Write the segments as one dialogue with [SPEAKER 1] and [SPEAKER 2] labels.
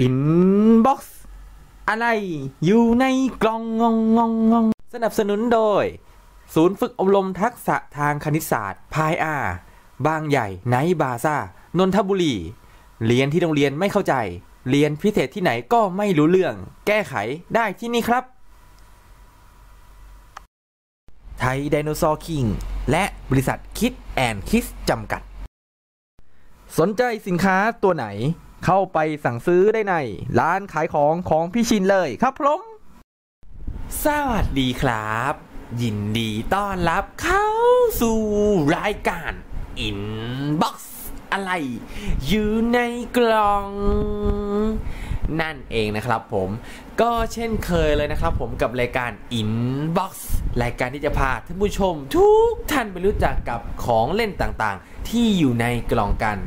[SPEAKER 1] อินบ็อกซ์อะไรอยู่ในกล่องงงงงงงสนับสนุนโดย ศูนย์ฝึกอบรมทักษะทางคณิตศาสตร์พายอา บางใหญ่ไนบาซ่านนทบุรี เรียนที่โรงเรียนไม่เข้าใจ เรียนพิเศษที่ไหนก็ไม่รู้เรื่อง แก้ไขได้ที่นี่ครับ ไทยไดโนเสาร์คิง และบริษัทคิดแอนคิสจำกัด สนใจสินค้าตัวไหน เข้าไปสั่งซื้อได้ใน ร้านขายของของพี่ชินเลยครับผมสวัสดีครับ ยินดีต้อนรับเข้าสู่รายการ Inbox อะไร อยู่ในกล่อง นั่นเองนะครับผมก็เช่นเคยเลยนะครับผมกับรายการ Inbox รายการที่จะพาท่านผู้ชม ทุกท่านไปรู้จักกับของเล่นต่างๆ ที่อยู่ในกล่องกัน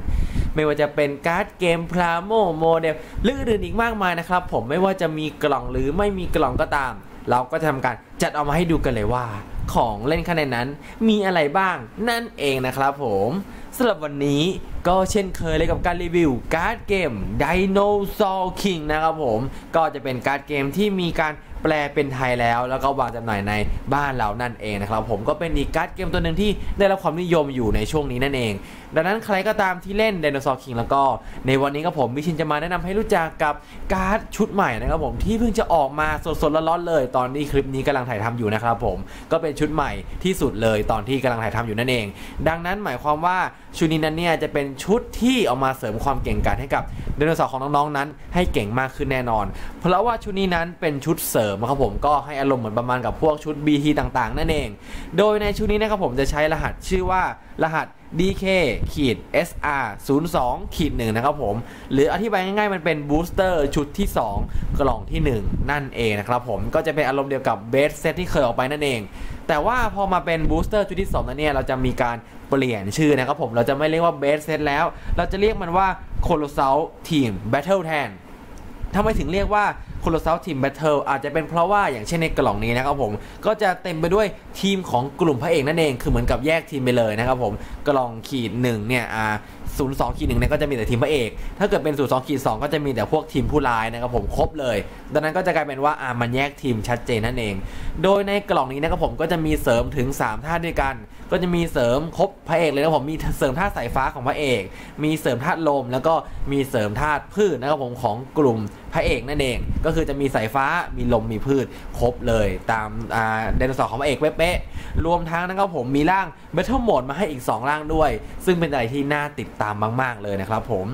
[SPEAKER 1] ไม่ว่าจะเป็นการ์ดเกมพลาโมโมเดลหรืออื่นอีกมากมายนะครับ ผมไม่ว่าจะมีกล่องหรือไม่มีกล่องก็ตาม เราก็จะทำการจัดเอามาให้ดูกันเลยว่า ของเล่นข้างในนั้น มีอะไรบ้างนั่นเองนะครับผมสำหรับวันนี้ก็เช่นเคยเลยกับการรีวิวการ์ดเกม Dinosaur King นะครับผม ก็จะเป็นการ์ดเกมที่มีการ แปลเป็นไทยแล้วแล้วก็วางจำหน่ายในบ้านเรานั่นเองนะครับผมก็เป็นอีกการ์ดเกมตัวหนึ่งที่ได้รับความนิยมอยู่ในช่วงนี้นั่นเอง ดังนั้นใครก็ตามที่เล่น Dinosaur King แล้วก็ ในวันนี้ก็ผมมิชินจะมาแนะนำให้รู้จักกับการ์ดชุดใหม่นะครับผมที่เพิ่งจะออกมาสดๆร้อนๆเลย ตอนนี้คลิปนี้กำลังถ่ายทำอยู่นะครับผมก็เป็นชุดใหม่ที่สุดเลยตอนที่กำลังถ่ายทำอยู่นั่นเอง ดังนั้นหมายความว่าชุดนี้นั้นเนี่ยจะเป็นชุดที่เอามาเสริมความเก่งกาจให้กับ ไดโนเสาร์ของน้องๆนั้น ให้เก่งมากขึ้นแน่นอน เพราะว่าชุดนี้นั้นเป็นชุดเสริมครับผมก็ให้อารมณ์เหมือนประมาณกับพวกชุด BT ต่างๆ นั่นเอง โดยในชุดนี้นะครับผมจะใช้รหัสชื่อว่ารหัส DK ขีด SR 02ขีด1นะครับผม หรืออธิบายง่ายๆ มันเป็นบูสเตอร์ชุดที่ 2 กล่องที่ 1 นั่นเองนะครับผมก็จะเป็นอารมณ์เดียวกับเบสเซตที่เคยออกไปนั่นเอง แต่ว่าพอมาเป็นบูสเตอร์ชุดที่ 2 นั้นเนี่ย เราจะมีการ เปลี่ยนชื่อนะครับผมเราจะไม่เรียกว่าเบสเซตแล้ว เราจะเรียกมันว่าโคโลเซลทีมแบทเทิลแทนทำไมถึงเรียกว่าโคโลเซลทีมแบทเทิลอาจจะเป็นเพราะว่าอย่างเช่นในกล่องนี้นะครับผมก็จะเต็มไปด้วยทีมของกลุ่มพระเอกนั่นเองคือเหมือนกับแยกทีมไปเลยนะครับผมกล่องขีดหนึ่งเนี่ยอ่าศูนย์สองขีดหนึ่งเนี่ยก็จะมีแต่ทีมพระเอก ถ้าเกิดเป็นศูนย์สองขีดสองก็จะมีแต่พวกทีมผู้ร้ายนะครับผมครบเลย ดังนั้นก็จะกลายเป็นว่าอ่ามันแยกทีมชัดเจนนั่นเอง โดยในกล่องนี้นะครับผมก็จะมีเสริมถึง 3 ท่าด้วยกัน ก็จะมีเสริมครบพระเอกเลยนะผมมีเสริมธาตุสายฟ้าของพระเอก มีเสริมธาตุลม แล้วก็มีเสริมธาตุพืชนะครับผมของกลุ่มพระเอกนั่นเอง ก็คือจะมีสายฟ้ามีลมมีพืชครบเลยตามอ่าไดโนเสาร์ของพระเอกเป๊ะๆรวมทั้งนะครับผมมีร่าง Battle Mode มาให้อีก 2 ร่างด้วย ซึ่งเป็นอะไรที่น่าติดตามมาก ๆเลยนะครับผม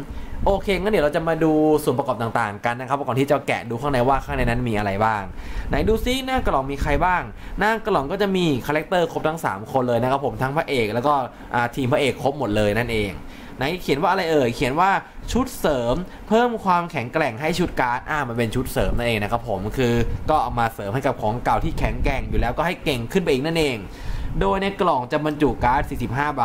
[SPEAKER 1] โอเคงั้นเดี๋ยวเราจะมาดูส่วนประกอบต่างๆ กันนะครับก่อนที่จะแกะดูข้างในว่าข้างในนั้นมีอะไรบ้าง ไหนดูซิหน้ากล่องมีใครบ้าง หน้ากล่องก็จะมีคาแรคเตอร์ครบทั้ง 3 คนเลยนะครับผมทั้งพระเอกแล้วก็ทีมพระเอกครบหมดเลยนั่นเองไหนเขียนว่าอะไรเอ่ยเขียนว่าชุดเสริม เพิ่มความแข็งแกร่งให้ชุดการ์ดอ่ามันเป็นชุดเสริมนั่นเองนะครับผมคือก็เอามาเสริมให้กับของเก่าที่แข็งแกร่งอยู่แล้วก็ให้เก่งขึ้นไปอีกนั่นเอง โดยในกล่องจะบรรจุการ์ด 45 ใบ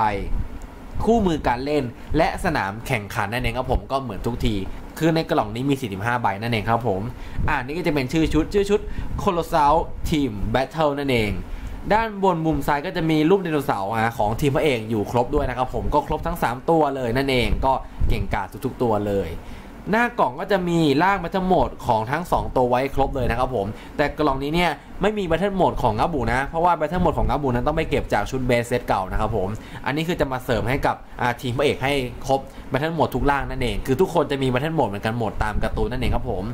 [SPEAKER 1] คู่มือการเล่น และสนามแข่งขันนั่นเองครับผมก็เหมือนทุกที คือในกล่องนี้มี 45 ใบนั่นเองครับผม อ่านี่ก็จะเป็นชื่อชุด ชื่อชุด Colossal Team Battle นั่นเอง ด้านบนมุมซ้ายก็จะมีรูปไดโนเสาร์ของทีมพระเอกอยู่ครบด้วยนะครับผมก็ครบทั้ง 3 ตัวเลยนั่นเองก็เก่งกาจทุกๆตัวเลย หน้ากล่องก็จะมีร่างแบทเทิลโหมดของทั้ง 2 ตัวไว้ครบเลยนะครับผม แต่กล่องนี้เนี่ยไม่มีแบทเทิลโหมดของงับบูนะ เพราะว่าแบทเทิลโหมดของงับบูนั้นต้องไปเก็บจากชุดเบสเซตเก่านะครับผม อันนี้คือจะมาเสริมให้กับทีมพระเอกให้ครบแบทเทิลโหมดทุกร่างนั่นเอง คือทุกคนจะมีแบทเทิลโหมดเหมือนกันหมดตามการ์ตูนนั่นเองครับผม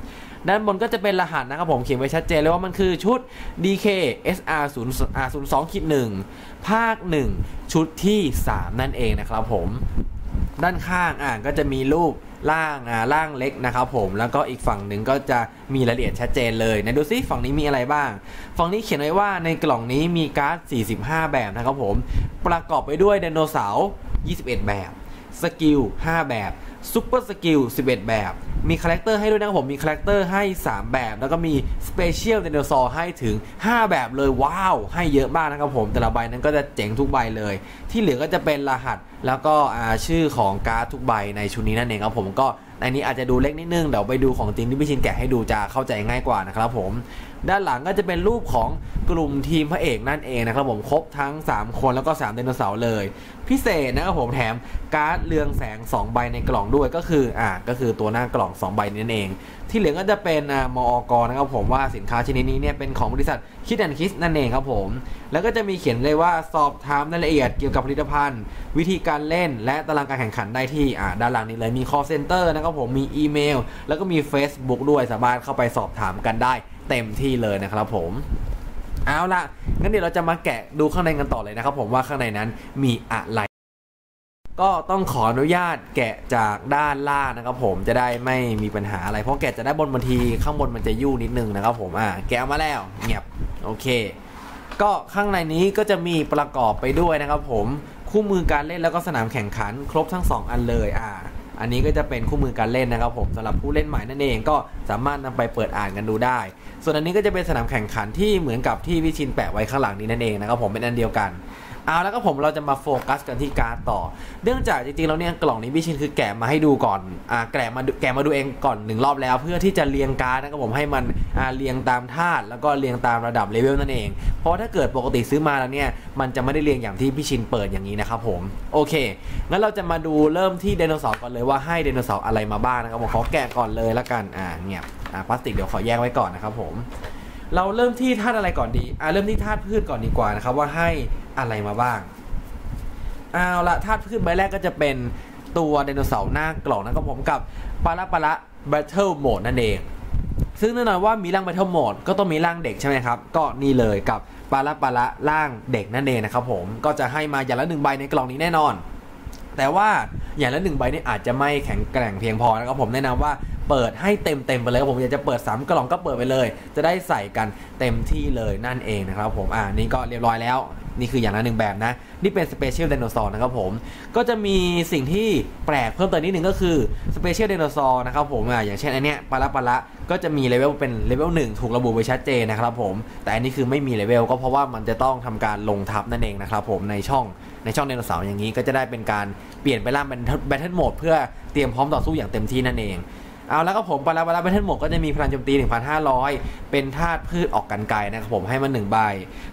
[SPEAKER 1] ด้านบนก็จะเป็นรหัสนะครับผมเขียนไว้ชัดเจนเลยว่ามันคือชุด DK SR 0 R 0 2ขีด1ภาค 1 ชุดที่ 3 นั่นเองนะครับผม ด้านข้างอ่าก็จะมีรูป ล่างอ่าล่างเล็กนะครับผมแล้วก็อีกฝั่งหนึ่งก็จะมีรายละเอียดชัดเจนเลยนะดูซิฝั่งนี้มีอะไรบ้าง ฝั่งนี้เขียนไว้ว่าในกล่องนี้มีการ์ด 45 แบบนะครับผม ประกอบไปด้วยไดโนเสาร์ 21 แบบ สกิล 5 แบบซูเปอร์สกิล 11 แบบ มีคาแรคเตอร์ให้ด้วยนะครับผมมีคาแรคเตอร์ให้ 3 แบบ แล้วก็มีสเปเชียลไดโนเสาร์ให้ถึง 5 แบบเลยว้าว ให้เยอะมากนะครับผม แต่ละใบนั้นก็จะเจ๋งทุกใบเลย ที่เหลือก็จะเป็นรหัส
[SPEAKER 2] แล้วก็ชื่อของการ์ดทุกใบในชุดนี้นั่นเองครับผมก็ในนี้อาจจะดูเล็กนิดนึงเดี๋ยวไปดูของจริงที่พี่ชินแกะให้ดูจะเข้าใจง่ายกว่านะครับผม ด้านหลังก็จะเป็นรูปของกลุ่มทีมพระเอกนั่นเองนะครับผมครบทั้ง 3 คนแล้วก็3ไดโนเสาร์เลย พิเศษนะครับผมแถมการ์ดเรืองแสง 2 ใบในกล่องด้วยก็คืออ่าก็คือตัวหน้ากล่อง 2 ใบนั่นเอง ที่เหลือก็จะเป็นอ่ามอกรนะครับผมว่าสินค้าชนิดนี้เนี่ยเป็นของบริษัทคิดแอนคิสนั่นเองครับผม แล้วก็จะมีเขียนเลยว่าสอบถามรายละเอียดเกี่ยวกับผลิตภัณฑ์ วิธีการเล่น และตารางการแข่งขันได้ที่อ่าด้านหลังนี้เลยมี call center นะครับผมมีอีเมล แล้วก็มี Facebook ด้วยสามารถเข้าไปสอบถามกันได้ เต็มที่เลยนะครับผมเอาละงั้นเดี๋ยวเราจะมาแกะดูข้างในกันต่อเลยนะครับผมว่าข้างในนั้นมีอะไร ก็ต้องขออนุญาตแกะจากด้านล่างนะครับผมจะได้ไม่มีปัญหาอะไร เพราะแกะจะได้บนบางทีข้างบนมันจะยู่นิดนึงนะครับผมอ่าแกะมาแล้วเงียบโอเค ก็ข้างในนี้ก็จะมีประกอบไปด้วยนะครับผมคู่มือการเล่นแล้วก็สนามแข่งขันครบทั้ง 2 อันเลยอ่า อันนี้ก็จะเป็นคู่มือการเล่นนะครับผมสำหรับผู้เล่นใหม่นั่นเองก็สามารถนำไปเปิดอ่านกันดูได้ ส่วนอันนี้ก็จะเป็นสนามแข่งขันที่เหมือนกับที่วิชินแปะไว้ข้างหลังนี้นั่นเองนะครับผมเป็นอันเดียวกัน เอาแล้วก็ผมเราจะมาโฟกัสกันที่การ์ดต่อ เนื่องจากจริงๆแล้วเนี่ยกล่องนี้พี่ชินคือแกะมาให้ดูก่อนอ่าแกะมาแกะมาดูเองก่อนหนึ่งรอบแล้ว เพื่อที่จะเรียงการ์ดนะครับผมให้มันอ่าเรียงตามธาตุแล้วก็เรียงตามระดับเลเวลนั่นเอง เพราะถ้าเกิดปกติซื้อมาแล้วเนี่ยมันจะไม่ได้เรียงอย่างที่พี่ชินเปิดอย่างนี้นะครับผมโอเคงั้นเราจะมาดูเริ่มที่ไดโนเสาร์ก่อนเลยว่าให้ไดโนเสาร์อะไรมาบ้างนะครับผมขอแกะก่อนเลยละกันอ่าเงียบอ่าพลาสติกเดี๋ยวขอแยกไว้ก่อนนะครับผมเราเริ่มที่ธาตุอะไรก่อนดีอ่าเริ่มที่ธาตุพืชก่อนดีกว่านะครับว่าให้ อะไรมาบ้างเอาละธาตุพืชใบแรกก็จะเป็นตัวไดโนเสาร์หน้ากล่องนะครับผมกับปาระปาระแบทเทิลโหมดนั่นเอง ซึ่งแน่นอนว่ามีร่างแบทเทิลโหมดก็ต้องมีร่างเด็กใช่ไหมครับ ก็นี่เลยกับปาระปาระร่างเด็กนั่นเองนะครับผมก็จะให้มาอย่างละหนึ่งใบในกล่องนี้แน่นอน แต่ว่าอย่างละหนึ่งใบนี่อาจจะไม่แข็งแกร่งเพียงพอนะครับผมแนะนำว่าเปิดให้เต็มเต็มไปเลยครับผมอยากจะเปิด 3 กล่องก็เปิดไปเลย จะได้ใส่กันเต็มที่เลยนั่นเองนะครับผมอ่านี่ก็เรียบร้อยแล้ว นี่คืออย่างละหนึ่งแบบนะ นี่เป็นสเปเชียลไดโนเสาร์นะครับผม ก็จะมีสิ่งที่แปลกเพิ่มเติมนิดนึงก็คือสเปเชียลไดโนเสาร์นะครับผมอ่าอย่างเช่นอันเนี้ยปาระปาระก็จะมีเลเวลเป็นเลเวลหนึ่งถูกระบุไว้ชัดเจนนะครับผม แต่อันนี้คือไม่มีเลเวลก็เพราะว่ามันจะต้องทำการลงทับนั่นเองนะครับผมในช่องในช่องไดโนเสาร์อย่างนี้ก็จะได้เป็นการเปลี่ยนไปร่างเป็นแบทเทิลโหมดเพื่อเตรียมพร้อมต่อสู้อย่างเต็มที่นั่นเอง เอาแล้วก็ผมปาราบาราแบทเทิลหมดก็จะมีพลังโจมตี 1,500 เป็นธาตุพืชออกกันไกลนะครับผมให้มัน1ใบ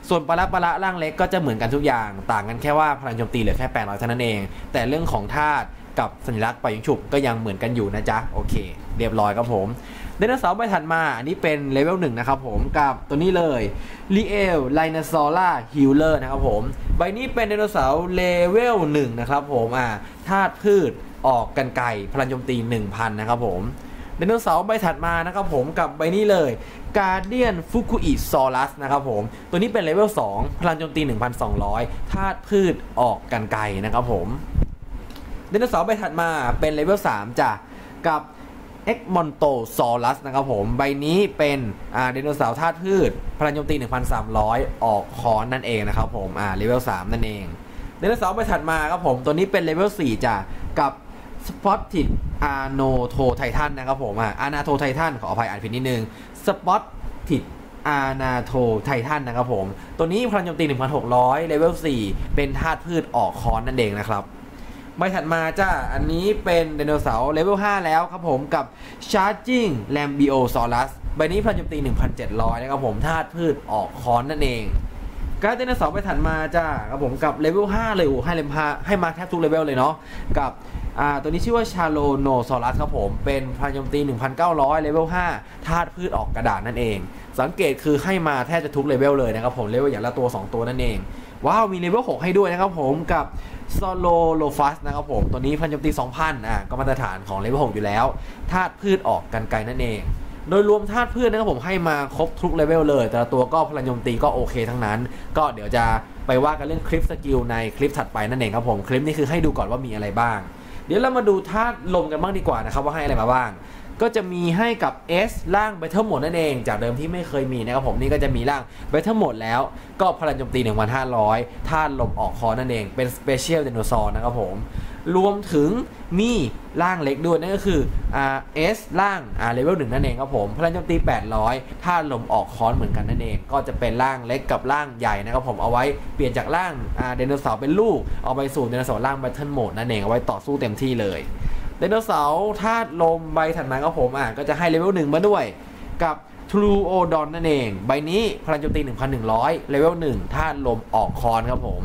[SPEAKER 2] ส่วนปาราบาราร่างเล็กก็จะเหมือนกันทุกอย่าง ต่างกันแค่ว่าพลังโจมตีเหลือแค่800เท่านั้นเอง แต่เรื่องของธาตุกับสัญลักษณ์ปล่อยยิงฉุบก็ยังเหมือนกันอยู่นะจ๊ะโอเค เรียบร้อยครับผมไดโนเสาร์ใบถัดมา อันนี้เป็นเลเวลหนึ่งนะครับผมกับตัวนี้เลยลีเอลไลน o ซอล่าฮิลเลอร์นะครับผม ใบนี้เป็นไดโนเสาร์เลเวลหนึ่งนะครับผมอ่าธาตุพืชออกกันไกลพลังโจมตี 1,000 นะครับผม ไดโนเสาร์ใบถัดมานะครับผมกับใบนี้เลยกาเดียนฟุกุอิซอรัสนะครับผม ตัวนี้เป็นเลเวล 2 พลังโจมตี 1,200 ธาตุพืชออกกันไกลนะครับผมไดโนเสาร์ใบถัดมาเป็นเลเวล 3จ้ะกับเอ็กมอนโตซอรัสนะครับผม ใบนี้เป็นอ่าไดโนเสาร์ธาตุพืช พลังโจมตี 1,300 ออกคอนนั่นเองนะครับผมอ่าเลเวล 3 นั่นเองไดโนเสาร์ใบถัดมาครับผม ตัวนี้เป็นเลเวล 4จ้ะกับสปอตติด อาโนโทไททันนะครับผมอ่าอานาโทไททันขออภัยอ่านผิดนิดนึงสปอตติดอานาโทไททันนะครับผม ตัวนี้พลังโจมตี 1,600 เลเวล 4 เป็นธาตุพืชออกคอนนั่นเองนะครับ ใบถัดมาจ้า อันนี้เป็นไดโนเสาร์เลเวล 5 แล้วครับผมกับ Charging Lambiosaurus ใบนี้พลังโจมตี 1,700 นะครับผมธาตุพืชออกคอนนั่นเอง การไดโนเสาร์ใบถัดมาจ้าครับผมกับเลเวล 5 เลยโอ้ให้เลมพาให้มาแทบทุกเลเวลเลยเนาะกับ อ่าตัวนี้ชื่อว่าชาโลโนซอรัสครับผม เป็นพลังโจมตี 1,900 เลเวล 5 ธาตุพืชออกกระดาษนั่นเอง สังเกตคือให้มาแทบจะทุกเลเวลเลยนะครับผม เลเวลอย่างละตัว 2 ตัวนั่นเอง ว้าว มีเลเวล 6 ให้ด้วยนะครับผมกับซโลโลฟัสนะครับผม ตัวนี้พลังโจมตี 2,000 อะก็มาตรฐานของเลเวล 6 อยู่แล้ว ธาตุพืชออกกันไกลนั่นเอง โดยรวมธาตุพืชนะครับผมให้มาครบทุกเลเวลเลย แต่ละตัวก็พลังโจมตีก็โอเคทั้งนั้น ก็เดี๋ยวจะไปว่ากันเรื่องคลิปสกิลในคลิปถัดไปนั่นเองครับผม คลิปนี้คือให้ดูก่อนว่ามีอะไรบ้าง เดี๋ยวเรามาดูธาตุลมกันบ้างดีกว่านะครับว่าให้อะไรมาบ้าง ก็จะมีให้กับ S ร่าง Battle Mode นั่นเอง จากเดิมที่ไม่เคยมีนะครับผมนี่ก็จะมีร่าง Battle Mode แล้ว ก็พลังโจมตี 1,500ธาตุลมออกคอนั่นเอง เป็น Special Dinosaur นะครับผม รวมถึงมีร่างเล็กด้วยนั่นก็คืออ่า S ร่างอ่าเลเวลหนึ่งนั่นเองครับผมพลังโจมตี 800ธาลมออกคอนเหมือนกันนั่นเอง ก็จะเป็นร่างเล็กกับร่างใหญ่นะครับผมเอาไว้เปลี่ยนจากร่างอ่าไดโนเสาร์เป็นลูก เอาไปสู่ไดโนเสาร์ร่าง Battle Mode นั่นเองเอาไว้ต่อสู้เต็มที่เลย ไดโนเสาร์ธาตุลมใบถัดมาครับผมอะก็จะให้เลเวลหนึ่งมาด้วย กับ True o d o n นั่นเอง ใบนี้พลังโจมตี 1,100 เลเวล1ธาตุลมออกคอนครับผม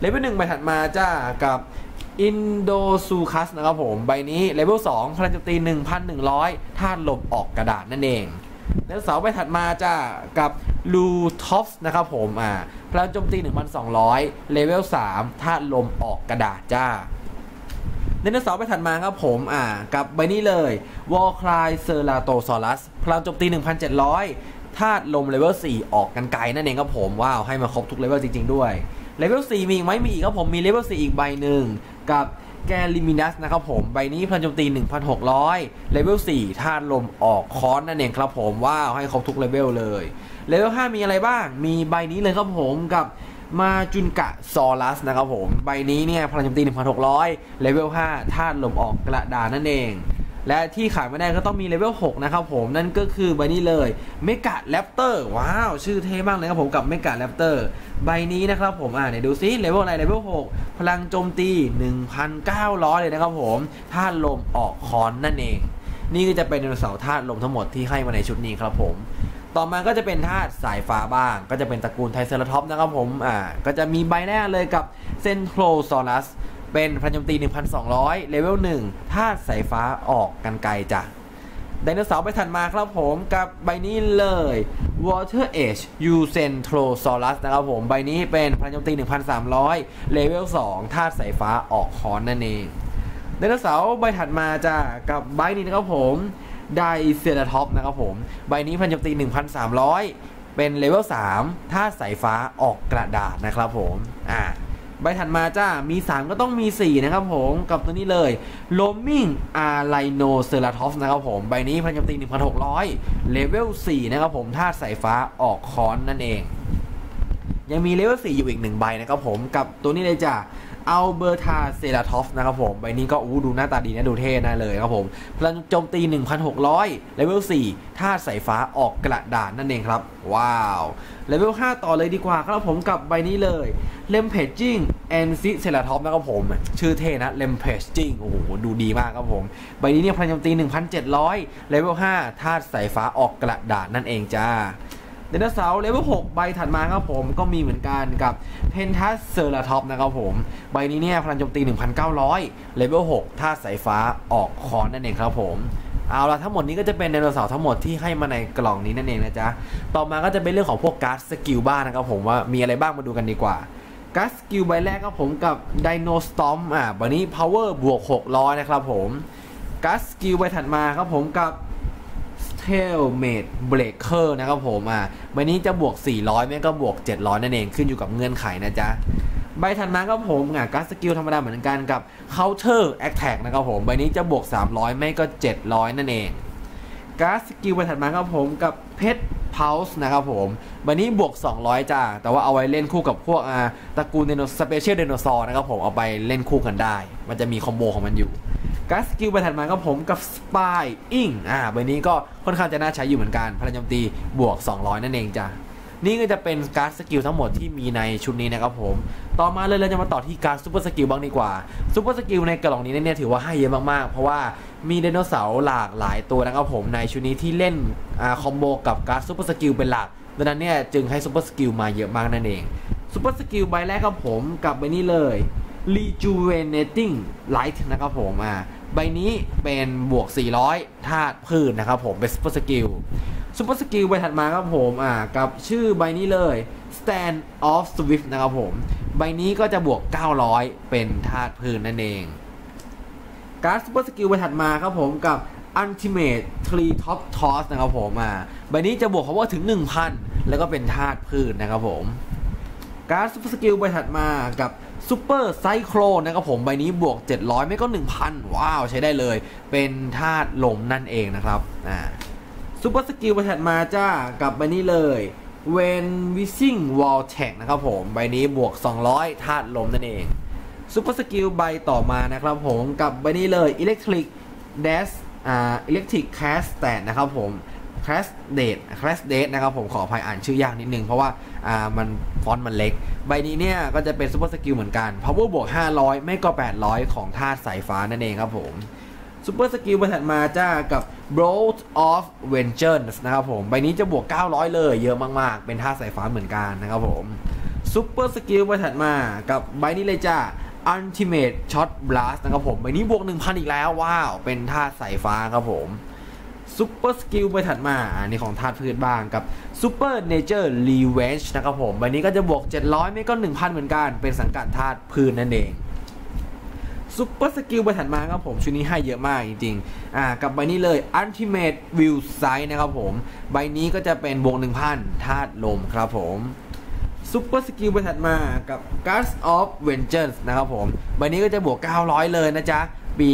[SPEAKER 2] เลเวล1ใบถัดมาจ้ากับอินโดซูคัสนะครับผม ใบนี้เลเวล2พลังโจมตี 1,100ธาตุลมออกกระดาษนั่นเองแล้วเสาใบถัดมาจ้ากับลูท็อปส์นะครับผมอ่าพลังโจมตี 1,200 เลเวล3ธาตุลมออกกระดาษจ้า ไดโนเสาร์ไปถัดมาครับผมอ่ากับใบนี้เลยวอลคลายเซอร์ลาโตซอรัสพลังโจมตี 1,700ธาตุลมเลเวล4 ออกกันไกลนั่นเองครับผม ว้าว ให้มาครบทุกเลเวลจริง ๆ ด้วยเลเวล4มีอีกไหมมีอีกครับผมมีเลเวล4อีกใบหนึ่งกับแกลิมินัสนะครับผม ใบนี้พลังโจมตี 1,600 เลเวล 4 ธาตุลมออกคอนนั่นเองครับผม ว้าว ให้ครบทุกเลเวลเลย เลเวล 5 มีอะไรบ้าง มีใบนี้เลยครับผมกับ มาจุนกะซอรัสนะครับผม ใบนี้เนี่ยพลังโจมตี 1,600 เลเวล 5 ธาตุลมออกกระดาษนั่นเอง และที่ขายไม่ได้ก็ต้องมีเลเวล 6 นะครับผม นั่นก็คือใบนี้เลยเมกะแรปเตอร์ว้าว ชื่อเท่มากเลยครับผมกับเมกะแรปเตอร์ใบนี้นะครับผม อ่าเนี่ยวดูซิเลเวลอะไรเลเวล 6 พลังโจมตี 1,900 เลยนะครับผมธาตุลมออกคอนนั่นเอง นี่ก็จะเป็นไดโนเสาร์ธาตุลมทั้งหมดที่ให้มาในชุดนี้ครับผม ต่อมาก็จะเป็นธาตุสายฟ้าบ้าง ก็จะเป็นตระกูลไทเซอร์ท็อปนะครับผมอ่าก็จะมีใบแรกเลยกับเซนโครซอรัสเป็นพลังโจมตี 1,200 เลเวล1ธาตุสายฟ้าออกกันไกลจ้ะไดโนเสาร์ไปถัดมาครับผมกับใบนี้เลย Water Age u c e n t r o s a u r u s นะครับผม ใบนี้เป็นพลังโจมตี 1,300 เลเวล2ธาตุสายฟ้าออกคอนนั่นเองไดโนเสาร์ใบถัดมาจ้ะกับใบนี้นะครับผม ไดเซราท็อปนะครับผม ใบนี้พันโจมตี 1,300 เป็นเลเวล3ถ้าสายฟ้าออกกระดาษนะครับผม อ่า ใบถัดมาจ้า มี 3 ก็ต้องมี 4 นะครับผม กับตัวนี้เลยโลมิงอาไลโนเซราทอฟนะครับผม ใบนี้พันโจมตี 1,600 เลเวล4นะครับผมถ้าสายฟ้าออกคอนนั่นเอง ยังมีเลเวล4อยู่อีกหนึ่งใบนะครับผม กับตัวนี้เลยจ้า อัลเบอร์ตาเซราทอฟนะครับผมใบนี้ก็อู้ดูหน้าตาดีนะดูเท่นะเลยครับผมพลังโจมตี 1,600เลเวล4ธาตุสายฟ้าออกกระดาษนั่นเองครับ ว้าวเลเวล5ต่อเลยดีกว่าครับผมกับใบนี้เลยเลมเพจจิ้งแอนซิเซราทอฟนะครับผม ชื่อเท่นะเลมเพจจิ้งโอ้โหดูดีมากครับผม ใบนี้เนี่ยพลังโจมตี 1,700เลเวล5ธาตุสายฟ้าออกกระดาษนั่นเองจ้า ไดนเสาร์เลเวล6ใบถัดมาครับผมก็มีเหมือนกันกับเพนทัสเซอร์ลาท็อปนะครับผม ใบนี้เนี่ยพลังโจมตี 1,900 เลเวล6ถ้าสายฟ้าออกคอนนั่นเองครับผมเอาละทั้งหมดนี้ก็จะเป็นไดโนเสาร์ทั้งหมดที่ให้มาในกล่องนี้นั่นเองนะจ๊ะ ต่อมาก็จะเป็นเรื่องของพวกการ์ดสกิลบ้างนะครับผมว่ามีอะไรบ้างมาดูกันดีกว่าการ์ดสกิลใบแรกครับผมกับไดโนสตอมอ่าใบนี้ power บวก600 นะครับผมการ์ดสกิลใบถัดมาครับผมกับ t a i l m a d e Breaker นะครับผมอะใบนี้จะบวก 400ไม่ก็บวก 700 นั่นเองขึ้นอยู่กับเงื่อนไขนะจ๊ะใบถัดมาครับผมอะการสกิลธรรมดาเหมือนกันกับ Counter Attack นะครับผมใบนี้จะบวก 300 ไม่ก็ 700 นั่นเองการสกิลใบถัดมาครับผมกับเพชร Pulse นะครับผมใบนี้บวก 200 จ้า แต่ว่าเอาไว้เล่นคู่กับพวกอ่าตระกูลเดโนสเปเชียลเดโนซอร์นะครับผมเอาไปเล่นคู่กันได้ มันจะมีคอมโบของมันอยู่ การสกิลใบถัดมาก็ผมกับ Spy Ing อ่าใบนี้ก็ค่อนข้างจะน่าใช้อยู่เหมือนกันพลังโจมตีบวก 200 นั่นเองจ้ะนี่ก็จะเป็นการสกิลทั้งหมดที่มีในชุดนี้นะครับผม ต่อมาเลยเราจะมาต่อที่การซูเปอร์สกิลบ้างดีกว่าซูเปอร์สกิลในกล่องนี้เนี่ยถือว่าให้เยอะมากๆ เพราะว่ามีไดโนเสาร์หลากหลายตัวนะครับผมในชุดนี้ที่เล่นอ่าคอมโบกับการซูเปอร์สกิลเป็นหลักดังนั้นเนี่ยจึงให้ซูเปอร์สกิลมาเยอะมากนั่นเองซูเปอร์สกิลใบแรกครับผมกับใบนี้เลย rejuvenating light นะครับผมอ่า ใบนี้เป็นบวก 400ธาตุพืชนนะครับผมเป็นซูเปอร์สกิลซูเปอร์สกิลใบถัดมาครับผมอ่ากับชื่อใบนี้เลย stand of swift นะครับผม ใบนี้ก็จะบวก 900 เป็นธาตุพืชนนั่นเองการ์ดซูเปอร์สกิลใบถัดมาครับผมกับ Ultimate Tree Top Toss นะครับผมอ่าใบนี้จะบวก power ถึง 1,000 แล้วก็เป็นธาตุพืชนนะครับผมการ์ดซูเปอร์สกิลใบถัดมากับ ซูเปอร์ไซโครนะครับผม ใบนี้บวก 700 ไม่ก็ 1,000 ว้าว ใช้ได้เลย เป็นธาตุลมนั่นเองนะครับอ่าซูเปอร์สกิลใบถัดมาจ้ากับใบนี้เลยเวนวิซิ่งวอลแท็กนะครับผม ใบนี้บวก 200ธาตุลมนั่นเองซูเปอร์สกิลใบต่อมานะครับผมกับใบนี้เลยอิเล็กทริกเดสอ่าอิเล็กทริกแคสแตนนะครับผม c r a s h Date c r a s h Date นะครับผมขออภัยอ่านชื่อยากนิดนึง เพราะว่าอ่ามันฟอนต์มันเล็ก ใบนี้เนี่ยก็จะเป็นซูเปอร์สกิลเหมือนกัน power บวก 500 ไม่ก็ 800 ของธาตุสายฟ้านั่นเองครับผมซูเปอร์สกิลใบถัดมาจ้ากับ Bolt of Vengeance นะครับผม ใบนี้จะบวก 900 เลย เยอะมาก ๆ เป็นธาตุสายฟ้าเหมือนกันนะครับผมซูเปอร์สกิลใบถัดมากับใบนี้เลยจ้า Ultimate Shot Blast นะครับผม ใบนี้บวก 1,000 อีกแล้ว ว้าว เป็นธาตุสายฟ้าครับผม ซูเปอร์สกิลใบถัดมาอันนี้ของธาตุพืชบ้างกับซูเปอร์เนเจอร์รีเวนจ์นะครับผมใบนี้ก็จะบวก 700 ไม่ก็ 1,000 เหมือนกัน เป็นสังกัดธาตุพืชนั่นเองซูเปอร์สกิลใบถัดมาครับผมชุดนี้ให้เยอะมากจริงๆอ่ากับใบนี้เลย Ultimate View Sight นะครับผม ใบนี้ก็จะเป็นบวก1,000ธาตุลมครับผมซูเปอร์สกิลใบถัดมากับ Guards of Vengeance นะครับผม ใบนี้ก็จะบวก 900 เลยนะจ๊ะ ปี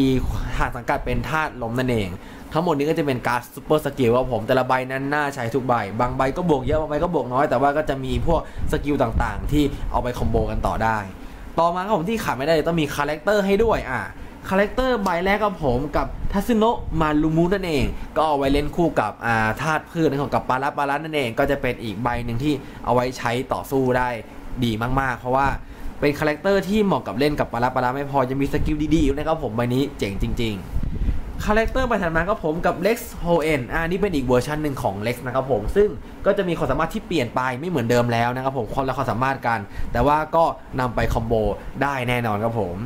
[SPEAKER 2] หาสังกัดเป็นธาตุลมนั่นเอง ทั้งหมดนี้ก็จะเป็นการ์ดซูเปอร์สกิลครับผมแต่ละใบนั้นน่าใช้ทุกใบ บางใบก็บวกเยอะบางใบก็บวกน้อยแต่ว่าก็จะมีพวกสกิลต่างๆ ที่เอาไปคอมโบกันต่อได้ ต่อมาครับผมที่ขาดไม่ได้ต้องมีคาแรคเตอร์ให้ด้วยอะคาแรคเตอร์ใบแรกครับผมกับทัศโนะมาลูมูนั่นเอง ก็เอาไว้เล่นคู่กับอ่าธาตุพืชของกับปาราปารานั่นเอง ก็จะเป็นอีกใบหนึ่งที่เอาไว้ใช้ต่อสู้ได้ดีมากๆ เพราะว่าเป็นคาแรคเตอร์ที่เหมาะกับเล่นกับปาราปาราไม่พอจะมีสกิลดีๆอยู่นะครับผมใบนี้เจ๋งจริง ๆ คาแรคเตอร์ใบถัดมาก็ผมกับ Lex h o e n อ่านี่เป็นอีกเวอร์ชันหนึ่งของ Lex นะครับผม ซึ่งก็จะมีความสามารถที่เปลี่ยนไปไม่เหมือนเดิมแล้วนะครับผมคนละความสามารถกัน แต่ว่าก็นำไปคอมโบได้แน่นอนครับผม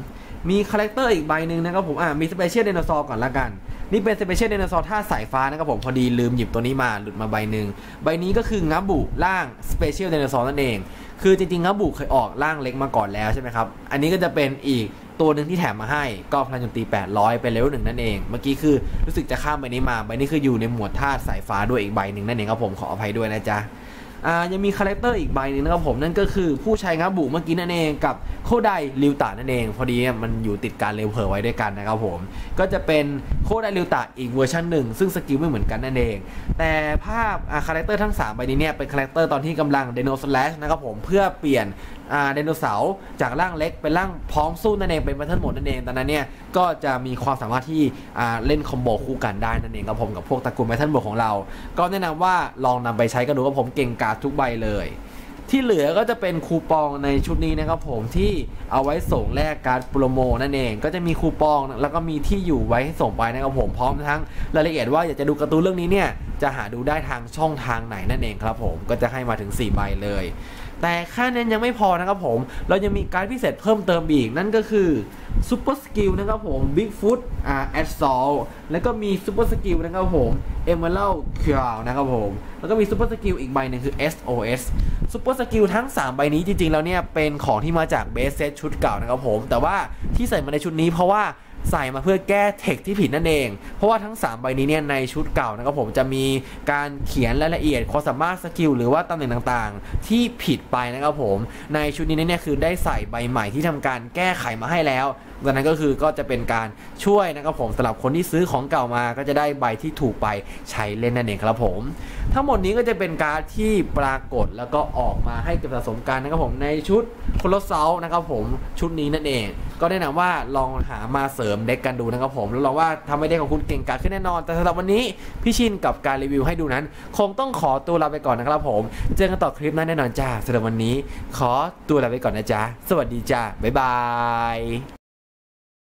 [SPEAKER 2] มีคาแรคเตอร์อีกใบหนึ่งนะครับผม อ่ามีสเปเชียลเดโนเสาร์ก่อนละกัน นี่เป็นสเปเชียลเดโนเสาร์ท่าสายฟ้านะครับผมพอดีลืมหยิบตัวนี้มาหลุดมาใบหนึ่งใบนี้ก็คืองับบุร่างสเปเชียลเดโนเสาร์นั่นเองคือจริงๆงับบุเคยออกร่างเล็กมาก่อนแล้วใช่ไหมครับอันนี้ก็จะเป็นอีก ตัวหนึ่งที่แถมมาให้ก็พลังโจมตี 800 เป็นเลเวลหนึ่งนั่นเอง เมื่อกี้คือรู้สึกจะข้ามใบนี้มาใบนี้คืออยู่ในหมวดธาตุสายฟ้าด้วยอีกใบหนึ่งนั่นเองครับผมขออภัยด้วยนะจ๊ะยังมีคาแรคเตอร์อีกใบหนึงนะครับผมนั่นก็คือผู้ใช้งับบุเมื่อกี้นั่นเองกับโคไดริวตานั่นเอง พอดีมันอยู่ติดการเร็วเผอไว้ด้วยกันนะครับผมก็จะเป็นโคไดริวตาอีกเวอร์ชันหนึ่งซึ่งสกิลไม่เหมือนกันนั่นเอง แต่ภาพคาแรคเตอร์ทั้ง3ใบนี้เนี่ยเป็นคาแรคเตอร์ตอนที่กำลังเดโนสแลชนะครับผมเพื่อเปลี่ยน ไดโนเสาร์จากร่างเล็กเป็นร่างพร้อมสู้นั่นเองเป็นแพทเทิร์นหมดนั่นเองตอนนั้นเนี่ยก็จะมีความสามารถที่เล่นคอมโบคู่กันได้นั่นเองครับผมกับพวกตระกูลแพทเทิร์นหมดของเรา ก็แนะนำว่าลองนำไปใช้กันดูว่าผมเก่งกาจทุกใบเลยที่เหลือก็จะเป็นคูปองในชุดนี้นะครับผมที่เอาไว้ส่งแลกการ์ดโปรโมนั่นเอง ก็จะมีคูปองแล้วก็มีที่อยู่ไว้ให้ส่งไปนะครับผมพร้อมทั้งรายละเอียดว่าอยากจะดูการ์ตูนเรื่องนี้เนี่ยจะหาดูได้ทางช่องทางไหนนั่นเองครับผมก็จะให้มาถึง 4 ใบเลย แต่แค่นั้นยังไม่พอนะครับผม เรายังมีการพิเศษเพิ่มเติมอีก นั่นก็คือซูเปอร์สกิลนะครับผม Big Foot อ่าแอดซอลแล้วก็มีซูเปอร์สกิลนะครับผม Emerald Crown นะครับผม แล้วก็มีซูเปอร์สกิลอีกใบหนึ่งคือ SOS ซูเปอร์สกิลทั้ง 3 ใบนี้จริงๆ แล้วเนี่ย เป็นของที่มาจากเบสเซตชุดเก่านะครับผม แต่ว่าที่ใส่มาในชุดนี้เพราะว่า ใส่มาเพื่อแก้เทคที่ผิดนั่นเอง เพราะว่าทั้ง 3 ใบนี้เนี่ยในชุดเก่านะครับผมจะมีการเขียนรายละเอียดความสามารถสกิลหรือว่าตำแหน่งต่างๆ ที่ผิดไปนะครับผม ในชุดนี้เนี่ยคือได้ใส่ใบใหม่ที่ทำการแก้ไขมาให้แล้วดังนั้นก็คือก็จะเป็นการช่วยนะครับผมสำหรับคนที่ซื้อของเก่ามาก็จะได้ใบที่ถูกไปใช้เล่นนั่นเองครับผม ทั้งหมดนี้ก็จะเป็นการที่ปรากฏแล้วก็ออกมาให้เก็บสะสมกันนะครับผมในชุดโคลอสเซลนะครับผมชุดนี้นั่นเอง ก็แนะนำว่าลองหามาเสริมเด็กกันดูนะครับผมแล้วลองว่าทำให้เด็กของคุณเก่งกาจขึ้นแน่นอน แต่สำหรับวันนี้พี่ชินกับการรีวิวให้ดูนั้น คงต้องขอตัวลาไปก่อนนะครับผม เจอกันต่อคลิปหน้าแน่นอนจ้าสำหรับวันนี้ ขอตัวลาไปก่อนนะจ๊ะสวัสดีจ้าบ๊ายบาย